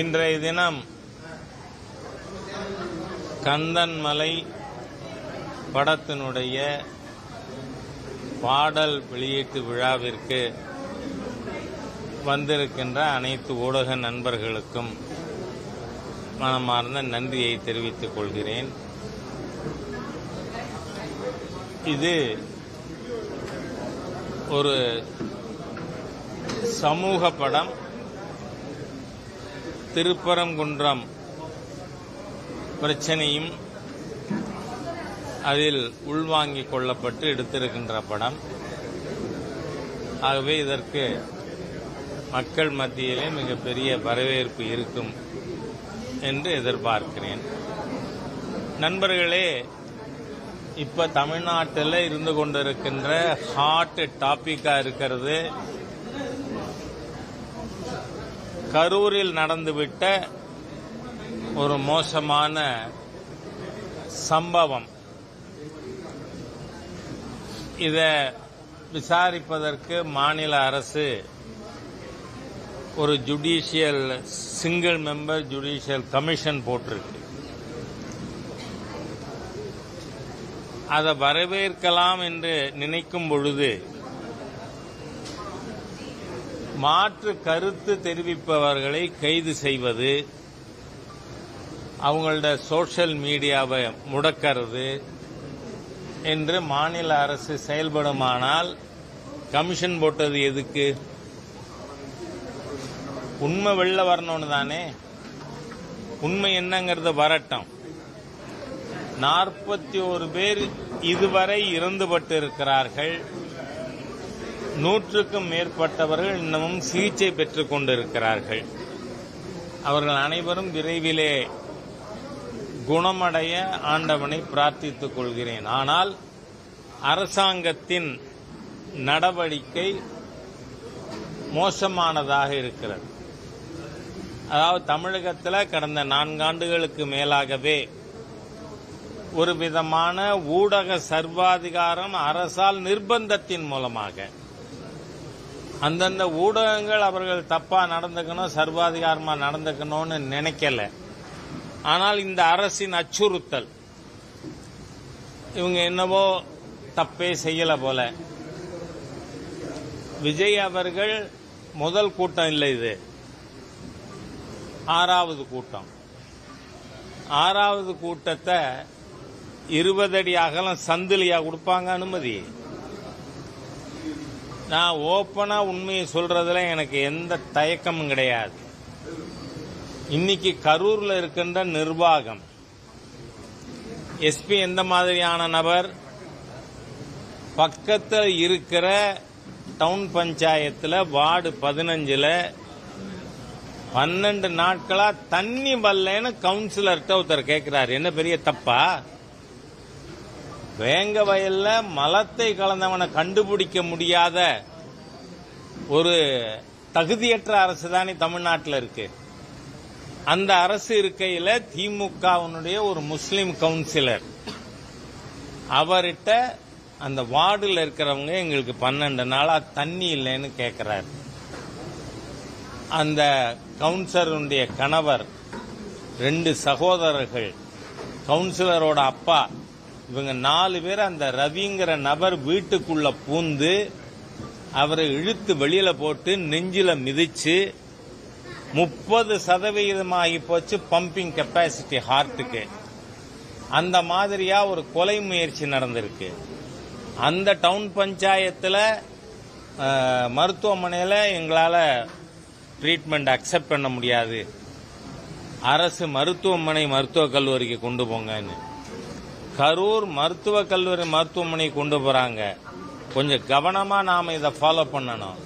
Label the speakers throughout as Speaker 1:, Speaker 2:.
Speaker 1: இன்றைய தினம் கந்தன்மலை படத்தினுடைய பாடல் வெளியீட்டு விழாவிற்கு வந்திருக்கின்ற அனைத்து ஊடக நண்பர்களுக்கும் மனமார்ந்த நன்றியை தெரிவித்துக் கொள்கிறேன். இது ஒரு சமூக படம். திருப்பரங்குன்றம் பிரச்சனையும் அதில் உள்வாங்கிக் கொள்ளப்பட்டு எடுத்திருக்கின்ற படம். ஆகவே இதற்கு மக்கள் மத்தியிலே மிகப்பெரிய வரவேற்பு இருக்கும் என்று எதிர்பார்க்கிறேன். நண்பர்களே இப்ப தமிழ்நாட்டில் இருந்து கொண்டிருக்கின்ற ஹாட் டாபிக்கா இருக்கிறது கரூரில் நடந்துவிட்ட ஒரு மோசமான சம்பவம். இதை விசாரிப்பதற்கு மாநில அரசு ஒரு judicial single member judicial commission போட்டிருக்கு. அதை வரவேற்கலாம் என்று நினைக்கும் பொழுது மாற்று கருத்து தெரிவிப்பவர்களை கைது செய்வது அவங்களோட சோஷியல் மீடியாவை முடக்கிறது என்று மாநில அரசு செயல்படுமானால் கமிஷன் போட்டது எதுக்கு? உண்மை வெளில வரணும்னு தானே? உண்மை என்னங்கிறது வரட்டும். நாற்பத்தி ஒரு பேர் இதுவரை இறந்துபட்டு இருக்கிறார்கள் நூற்றுக்கும் மேற்பட்டவர்கள் இன்னமும் சிகிச்சை பெற்றுக் கொண்டிருக்கிறார்கள். அவர்கள் அனைவரும் விரைவிலே குணமடைய ஆண்டவனை பிரார்த்தித்துக் கொள்கிறேன். ஆனால் அரசாங்கத்தின் நடவடிக்கை மோசமானதாக இருக்கிறது. அதாவது தமிழகத்தில் கடந்த நான்காண்டுகளுக்கு மேலாகவே ஒரு விதமான ஊடக சர்வாதிகாரம் அரசால் நிர்பந்தத்தின் மூலமாக அந்தந்த ஊடகங்கள் அவர்கள் தப்பா நடந்துக்கணும் சர்வாதிகாரமா நடந்துக்கணும்னு நினைக்கல. ஆனால் இந்த அரசின் அச்சுறுத்தல் இவங்க என்னவோ தப்பே செய்யல போல. விஜய் அவர்கள் முதல் கூட்டம் இல்லை இது. ஆறாவது கூட்டம். ஆறாவது கூட்டத்தை இருபது அடி அகலம் சந்திலியா கொடுப்பாங்க அனுமதி. நான் ஓப்பனாக உண்மையை சொல்றதுல எனக்கு எந்த தயக்கமும் கிடையாது. இன்னைக்கு கரூரில் இருக்கின்ற நிர்வாகம் எஸ்பி எந்த மாதிரியான நபர் பக்கத்தில் இருக்கிற டவுன் பஞ்சாயத்தில் வார்டு பதினஞ்சில் பன்னெண்டு நாட்களாக தண்ணி வரலன்னு கவுன்சிலர்கிட்ட ஒருத்தர் கேட்குறாரு என்ன பெரிய தப்பா? வேங்க வயல்ல மலத்தை கலந்தவனை கண்டுபிடிக்க முடியாத ஒரு தகுதியற்ற அரசு தானே தமிழ்நாட்டில் இருக்கு. அந்த அரசு இருக்கையில் திமுகவினுடைய ஒரு முஸ்லீம் கவுன்சிலர். அவர்கிட்ட அந்த வார்டில் இருக்கிறவங்க எங்களுக்கு பன்னெண்டு நாளாக தண்ணி இல்லைன்னு கேட்குறாரு அந்த கவுன்சிலருடைய கணவர் ரெண்டு சகோதரர்கள் கவுன்சிலரோட அப்பா இவங்க நாலு பேர் அந்த ரவிங்கிற நபர் வீட்டுக்குள்ள பூந்து அவரை இழுத்து வெளியில போட்டு நெஞ்சில மிதிச்சு முப்பது சதவிகிதமாகி போச்சு பம்பிங் கெப்பாசிட்டி ஹார்ட்டுக்கு அந்த மாதிரியா ஒரு கொலை முயற்சி நடந்திருக்கு. அந்த டவுன் பஞ்சாயத்தில் மருத்துவமனையில் எங்களால் ட்ரீட்மெண்ட் அக்செப்ட் பண்ண முடியாது. அரசு மருத்துவமனை மருத்துவக் கல்லூரிக்கு கொண்டு போங்கன்னு. கரூர் மருத்துவக் கல்லூரி மருத்துவமனை கொண்டு போறாங்க. கொஞ்சம் கவனமா நாம இதை ஃபாலோ பண்ணணும்.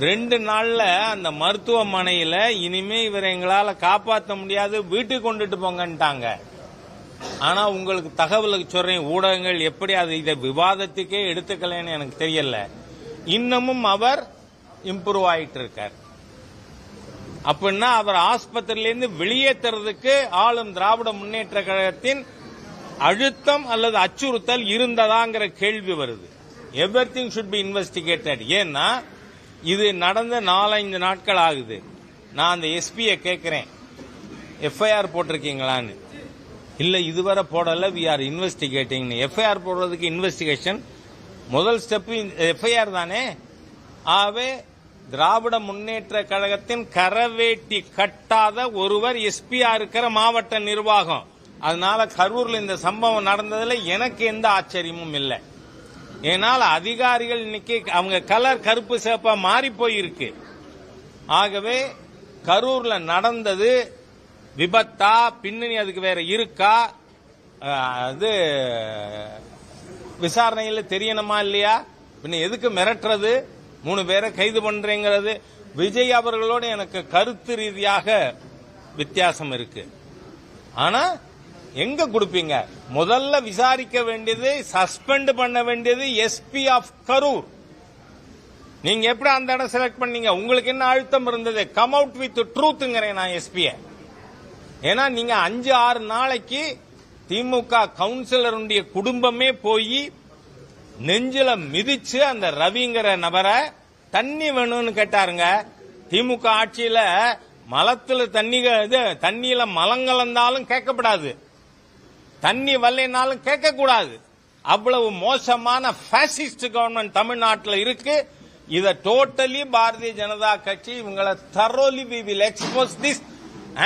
Speaker 1: ரெண்டு நாள்ல அந்த மருத்துவமனையில இனிமே இவரை எங்களால காப்பாற்ற முடியாது வீட்டுக்கு கொண்டுட்டு போங்கன்ட்டாங்க. ஆனா உங்களுக்கு தகவலுக்கு சொல்றேன் ஊடகங்கள் எப்படி அது இதை விவாதத்துக்கே எடுத்துக்கலன்னு எனக்கு தெரியல. இன்னமும் அவர் இம்ப்ரூவ் ஆயிட்டு இருக்கார். அப்படின்னா அவர் ஆஸ்பத்திரியிலேருந்து வெளியேற்றுறதுக்கு ஆளும் திராவிட முன்னேற்ற கழகத்தின் அழுத்தம் அல்லது அச்சுறுத்தல் இருந்ததாங்கிற கேள்வி வருது. Everything should be investigated ஏன்னா இது நடந்த நாலஞ்சு நாட்கள் ஆகுது. நான் அந்த எஸ்பியை கேட்குறேன். எஃப்ஐஆர் போட்டிருக்கீங்களான்னு. இல்லை இதுவரை போடலை. வி ஆர் இன்வெஸ்டிகேட்டிங்னு எஃப்ஐஆர் போடுறதுக்கு இன்வெஸ்டிகேஷன் முதல் ஸ்டெப்பு எஃப்ஐஆர் தானே? ஆகவே திராவிட முன்னேற்ற கழகத்தின் கரவேட்டி கட்டாத ஒருவர் எஸ்பியா இருக்கிற மாவட்ட நிர்வாகம். அதனால கரூர்ல இந்த சம்பவம் நடந்ததுல எனக்கு எந்த ஆச்சரியமும் இல்லை. ஏனால் அதிகாரிகள் இன்னைக்கு அவங்க கலர் கருப்பு சேப்பா மாறி போயிருக்கு. ஆகவே கரூர்ல நடந்தது விபத்தா? பின்னணி அதுக்கு வேற இருக்கா? அது விசாரணையில் தெரியணுமா இல்லையா? பின்ன எதுக்கு மிரட்டுறது? மூணு பேரை கைது பண்றேங்கிறது. விஜய் அவர்களோட எனக்கு கருத்து ரீதியாக வித்தியாசம் இருக்கு. ஆனா எங்க கொடுப்பீங்க? முதல்ல விசாரிக்க வேண்டியது சஸ்பெண்ட் பண்ண வேண்டியது எஸ்பி ஆஃப் கரூர் நீங்க எப்படி அந்த இடம் செலக்ட் பண்ணீங்க? உங்களுக்கு என்ன அழுத்தம் இருந்தது? கம் அவுட் வித் ட்ரூத்துங்கிறேன் நான் எஸ்பியை ஏன்னா நீங்க அஞ்சு ஆறு நாளைக்கு திமுக கவுன்சிலருடைய குடும்பமே போய் நெஞ்சில மிதிச்சு அந்த ரவிங்கிற நபரை தண்ணி வேணும்னு கேட்டாருங்க. திமுக ஆட்சியில மலத்துல தண்ணி இது தண்ணியில மலம் கலந்தாலும் கேட்கப்படாது. தண்ணி வரலைனாலும் கேட்க கூடாது அவ்வளவு மோசமான பாசிஸ்ட் கவர்மெண்ட் தமிழ்நாட்டில் இருக்கு. இத டோட்டலி பாரதிய ஜனதா கட்சி இவங்களை thoroughly we will expose this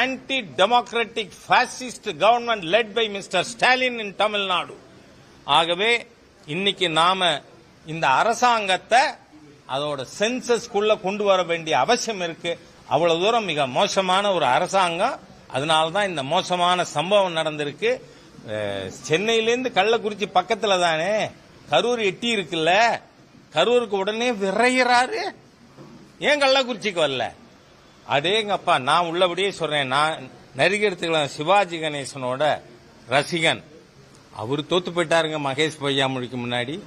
Speaker 1: anti democratic fascist government led by mister Stalin in Tamil Nadu ஆகவே இன்னைக்கு நாம இந்த அரசாங்கத்தை அதோட சென்சஸ்குள்ள கொண்டு வர வேண்டிய அவசியம் இருக்கு. அவ்வளவு தூரம் மிக மோசமான ஒரு அரசாங்கம். அதனால தான் இந்த மோசமான சம்பவம் நடந்திருக்கு. சென்னையிலேருந்து கள்ளக்குறிச்சி பக்கத்துல தானே? கரூர் எட்டி இருக்குல்ல? கரூருக்கு உடனே விரைகிறாரு ஏன் கள்ளக்குறிச்சிக்கு வரல? அடேங்கப்பா நான் உள்ளபடியே சொல்றேன். நான் நடிகர் சிவாஜி கணேசனோட ரசிகன். அவர் தோத்து போயிட்டாருங்க மகேஷ் பொய்யாமொழிக்கு முன்னாடி.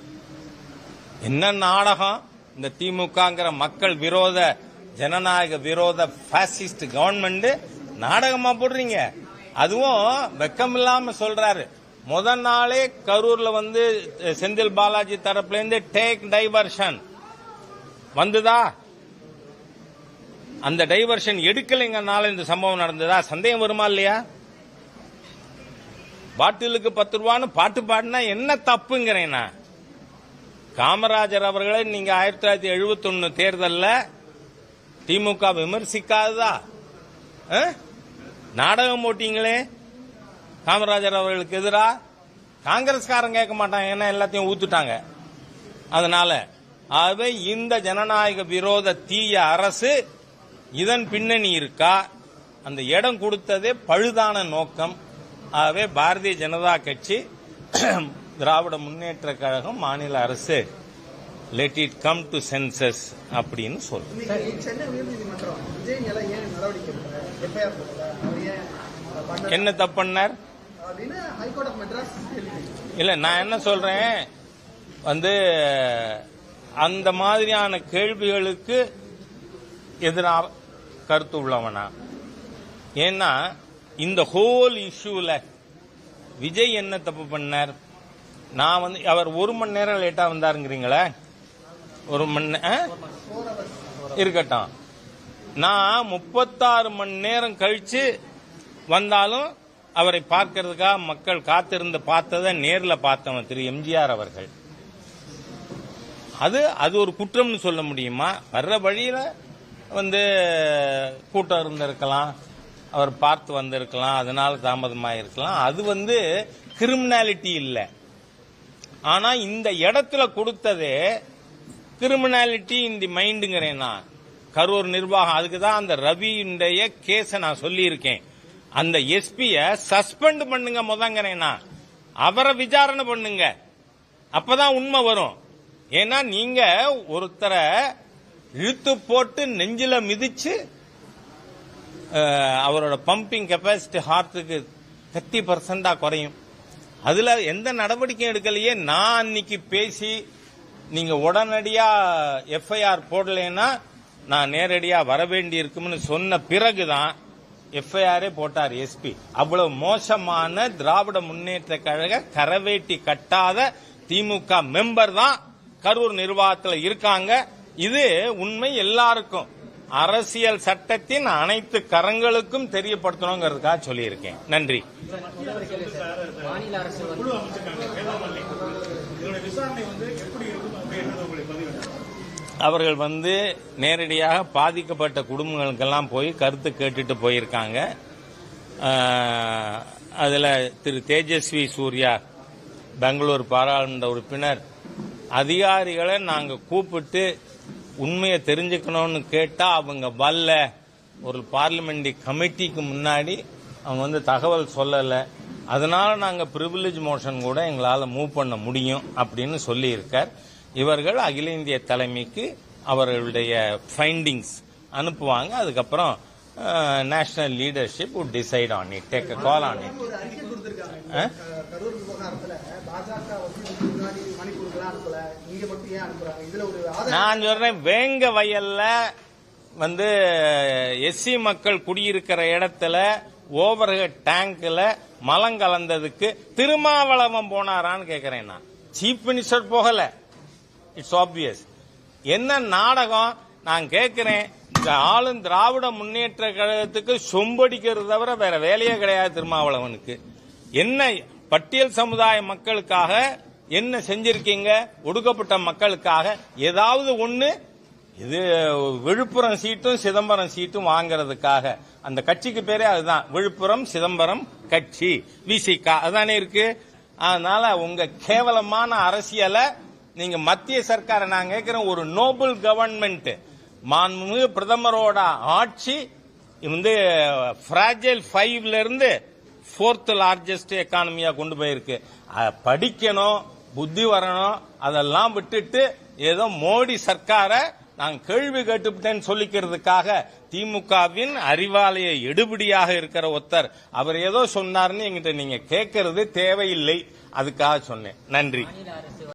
Speaker 1: என்ன நாடகம்? இந்த திமுகங்கிற மக்கள் விரோத ஜனநாயக விரோத பாசிஸ்ட் கவர்மெண்ட் நாடகமா போடுறீங்க. அதுவும் வெக்கம் இல்லாம சொல்றாரு. முத நாளே கரூர்ல வந்து செந்தில் பாலாஜி தரப்புல இருந்து டேக் டைவர்ஷன் வந்துதா? அந்த டைவர்ஷன் எடுக்கலைங்கனால இந்த சம்பவம் நடந்ததா? சந்தேகம் வருமா இல்லையா? பாட்டிலுக்கு பத்து ரூபான்னு பாட்டு பாடினா என்ன தப்புங்கிறேன் நான். காமராஜர் அவர்களை நீங்க ஆயிரத்தி தொள்ளாயிரத்தி எழுபத்தி ஒன்னு தேர்தலில் திமுக விமர்சிக்காததா? ஆ? நாடகம் போட்டீங்களே? காமராஜர் அவர்களுக்கு எதிராக காங்கிரஸ்காரன் கேட்க மாட்டாங்க ஏன்னா எல்லாத்தையும் ஊத்துட்டாங்க. அதனால ஆகவே இந்த ஜனநாயக விரோத தீய அரசு இதன் பின்னணி இருக்கா? அந்த இடம் கொடுத்ததே பழுதான நோக்கம். ஆகவே பாரதிய ஜனதா கட்சி திராவிட முன்னேற்ற கழகம் மாநில அரசு. Let it come to census அப்படின்னு
Speaker 2: சொல்லுங்க
Speaker 1: என்ன தப்பு பண்ணார்? இல்ல நான் என்ன சொல்றேன்? வந்து அந்த மாதிரியான கேள்விகளுக்கு எதிராக கருத்து உள்ளவனா? ஏன்னா இந்த ஹோல் இஷ்யூல விஜய் என்ன தப்பு பண்ணார்? நான் வந்து அவர் ஒரு மணி நேரம் லேட்டா வந்தாருங்கிறீங்களே? ஒரு மணி? இருக்கட்டும். நான் முப்பத்தாறு மணி நேரம் கழிச்சு வந்தாலும் அவரை பார்க்கறதுக்காக மக்கள் காத்திருந்து பார்த்ததை நேரில் பார்த்தவன் திரு எம்ஜிஆர் அவர்கள். அது அது ஒரு குற்றம்னு சொல்ல முடியுமா? வர்ற வழியில் வந்து கூட்டம் இருந்திருக்கலாம். அவர் பார்த்து வந்திருக்கலாம். அதனால தாமதமாக இருக்கலாம் அது வந்து கிரிமினாலிட்டி இல்லை. ஆனால் இந்த இடத்துல கொடுத்ததே கிரிமினாலிட்டி இன் தி மைண்டுங்கிறேன் நான். கரூர் நிர்வாகம் அதுக்கு தான் அந்த ரவியுடைய கேஸை நான் சொல்லியிருக்கேன். அந்த எஸ்பிய சஸ்பெண்ட் பண்ணுங்க முதங்கிறேன் நான் அவரை விசாரணை பண்ணுங்க. அப்பதான் உண்மை வரும். ஏன்னா நீங்க ஒருத்தரை இழுத்து போட்டு நெஞ்சில மிதிச்சு அவரோட பம்பிங் கெப்பாசிட்டி ஹார்ட்டுக்கு தேர்ட்டி பர்சன்டா குறையும். அதுல எந்த நடவடிக்கையும் எடுக்கலையே. நான் அன்னைக்கு பேசி நீங்க உடனடியா எஃப்ஐஆர் போடலைன்னா நான் நேரடியா வர வேண்டி இருக்கும்னு சொன்ன பிறகுதான் எஃப்ஐஆரே போட்டார் எஸ்பி அவ்வளவு மோசமான திராவிட முன்னேற்ற கழக கரவேட்டி கட்டாத திமுக மெம்பர் தான் கரூர் நிர்வாகத்தில் இருக்காங்க. இது உண்மை எல்லாருக்கும். அரசியல் சட்டத்தின் அனைத்து கரங்களுக்கும் தெரியப்படுத்தணுங்கிறதுக்காக சொல்லியிருக்கேன். நன்றி.
Speaker 3: மாநில அரசு
Speaker 1: அவர்கள் வந்து நேரடியாக பாதிக்கப்பட்ட குடும்பங்களுக்கெல்லாம் போய் கருத்து கேட்டுட்டு போயிருக்காங்க. அதில் திரு தேஜஸ்வி சூர்யா பெங்களூர் பாராளுமன்ற உறுப்பினர் அதிகாரிகளை நாங்கள் கூப்பிட்டு உண்மையை தெரிஞ்சுக்கணும்னு கேட்டால் அவங்க வரல. ஒரு பார்லிமெண்ட்ரி கமிட்டிக்கு முன்னாடி அவங்க வந்து தகவல் சொல்லலை. அதனால நாங்கள் ப்ரிவிலேஜ் மோஷன் கூட எங்களால் மூவ் பண்ண முடியும் அப்படின்னு சொல்லியிருக்கார். இவர்கள் அகில இந்திய தலைமைக்கு அவர்களுடைய ஃபைண்டிங்ஸ் அனுப்புவாங்க. அதுக்கப்புறம் national leadership would decide on it take a call on it நான் சொல்றேன் வேங்க வயல்ல வந்து எஸ்சி மக்கள் குடியிருக்கிற இடத்துல ஓவர்ஹெட் டேங்க்ல மலம் கலந்ததுக்கு திருமாவளவன் போனாரான்னு கேக்குறேன் நான். சீஃப் மினிஸ்டர் போகல. இட்ஸ் ஆப்வியஸ் என்ன நாடகம்? நான் கேட்கிறேன். இந்த ஆளும் திராவிட முன்னேற்ற கழகத்துக்கு சொம்படிக்கிறது தவிர வேற வேலையே கிடையாது திருமாவளவனுக்கு. என்ன பட்டியல் சமுதாய மக்களுக்காக என்ன செஞ்சிருக்கீங்க? ஒடுக்கப்பட்ட மக்களுக்காக ஏதாவது ஒண்ணு? இது விழுப்புரம் சீட்டும் சிதம்பரம் சீட்டும் வாங்குறதுக்காக. அந்த கட்சிக்கு பேரே அதுதான். விழுப்புரம் சிதம்பரம் கட்சி. விசிகா அதானே இருக்கு? அதனால உங்க கேவலமான அரசியலை நீங்க மத்திய சர்க்காரை நான் கேட்கிறேன் ஒரு நோபல் கவர்மெண்ட் மாண்புமிகு பிரதமரோட ஆட்சி வந்து ஃப்ராஜைல் ஃபைவ்ல இருந்து ஃபோர்த் லார்ஜஸ்ட் எக்கானமியா கொண்டு போயிருக்கு. அதை படிக்கணும் புத்தி வரணும் அதெல்லாம் விட்டுட்டு ஏதோ மோடி சர்க்காரை நான் கேள்வி கேட்டுவிட்டேன்னு சொல்லிக்கிறதுக்காக திமுகவின் அறிவாலய எடுபடியாக இருக்கிற ஒருத்தர் அவர் ஏதோ சொன்னார்னு எங்கிட்ட நீங்க கேட்கறது தேவையில்லை. அதுக்காக சொன்னேன். நன்றி.